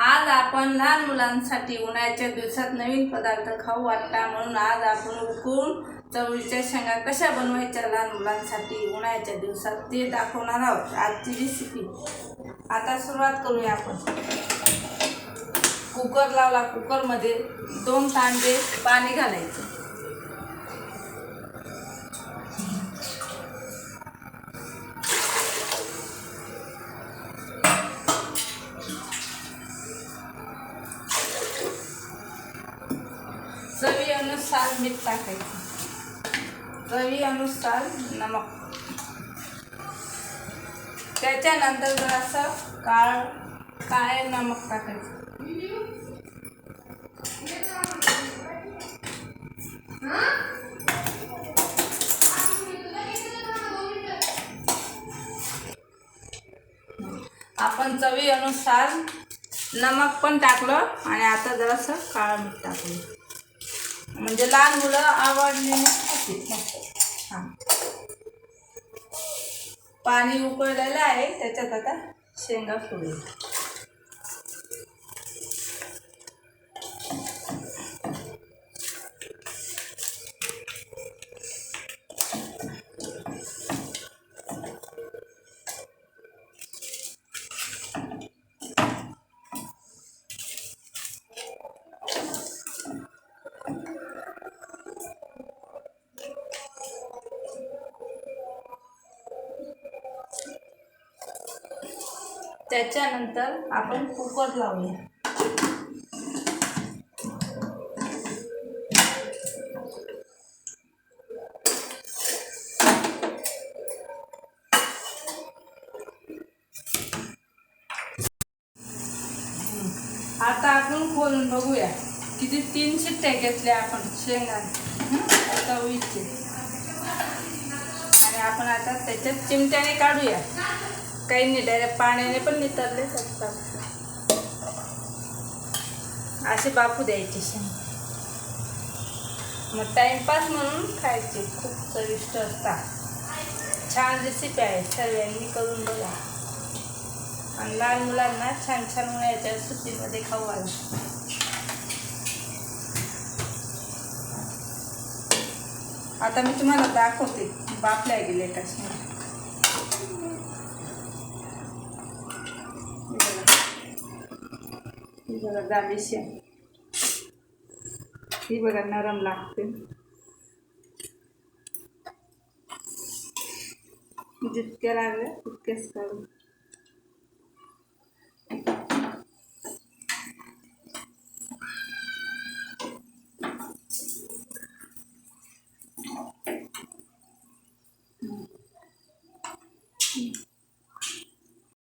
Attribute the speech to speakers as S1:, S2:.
S1: आज आपण लहान मुलांसाठी उन्हाळ्याच्या दिवसात नवीन पदार्थ खाऊ वाटता म्हणून आज आपण उकळून चवळीच्या शेंगा कशा बनवायच्या लहान मुलांसाठी उन्हाळ्याच्या दिवसात ते दाखवणार आहोत. आजची रेसिपी आता सुरुवात करूया आपण. कुकर लावला. कुकरमध्ये दोन तांबे पाणी घालायचं. चवी अनुसार मीठ टाकायचं. चवीनुसार नमक. त्याच्यानंतर जरासं काळ काळे नमक टाकायचं. आपण चवी अनुसार नमक पण टाकलं आणि आता जरासं काळं मीठ टाकलं. म्हणजे लहान मुलं आवडली हां. पाणी उकळलेलं आहे त्याच्यात आता शेंगा फोडूया. त्याच्यानंतर आपण कुकर लावूया. आता आपण खोलून बघूया. किती तीन शिट्ट्या घेतल्या आपण शेंगा. आता चवीचे आणि आपण आता त्याच्यात चिमट्याने काढूया. काही नाही डायरेक्ट पाण्याने पण नितरले असतात. असे बापू द्यायचे शेंग मग टाइमपास म्हणून खायचे. खूप चविष्ट असतात. छान रेसिपी आहे सर्वांनी करून बघा. आणि लहान मुलांना छान छान उन्हाळ्याच्या सुट्टीमध्ये खाऊ घाला. आता मी तुम्हाला दाखवते. बापल्या गेले कशा ही बघा झाली शेण. ही बघा नरम लागते. जितक्या लागल्या तितकेच काढू.